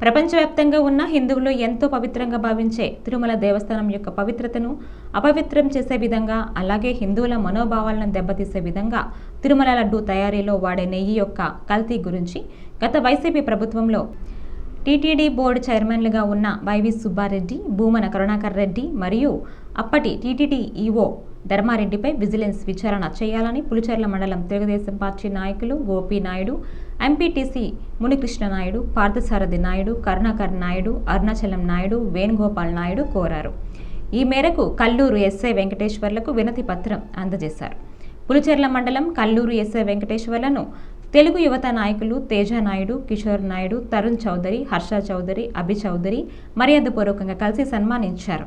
ప్రపంచవ్యాప్తంగా ఉన్న హిందువులు ఎంతో పవిత్రంగా భావించే తిరుమల దేవస్థానం యొక్క పవిత్రతను అపవిత్రం చేసే విధంగా అలాగే హిందువుల మనోభావాలను దెబ్బతీసే విధంగా తిరుమల లడ్డు తయారీలో వాడే నెయ్యి యొక్క కల్తీ గురించి గత వైసీపీ ప్రభుత్వంలో టీటీడీ బోర్డు చైర్మన్లుగా ఉన్న వైవి సుబ్బారెడ్డి భూమన కరుణాకర్ రెడ్డి మరియు అప్పటి టీటీడీ ఈఓ ధర్మారెడ్డిపై విజిలెన్స్ విచారణ చేయాలని పులిచెర్ల మండలం తెలుగుదేశం పార్టీ నాయకులు గోపీ నాయుడు ఎంపీటీసీ మునికృష్ణ నాయుడు పార్థసారథి నాయుడు కరుణాకర్ నాయుడు అరుణాచలం నాయుడు వేణుగోపాల్ నాయుడు కోరారు. ఈ మేరకు కల్లూరు ఎస్ఐ వెంకటేశ్వర్లకు వినతి పత్రం అందజేశారు. పులిచెర్ల మండలం కల్లూరు ఎస్ఐ వెంకటేశ్వర్లను తెలుగు యువత నాయకులు తేజ నాయుడు కిషోర్ నాయుడు తరుణ్ చౌదరి హర్ష చౌదరి అభి చౌదరి మర్యాదపూర్వకంగా కలిసి సన్మానించారు.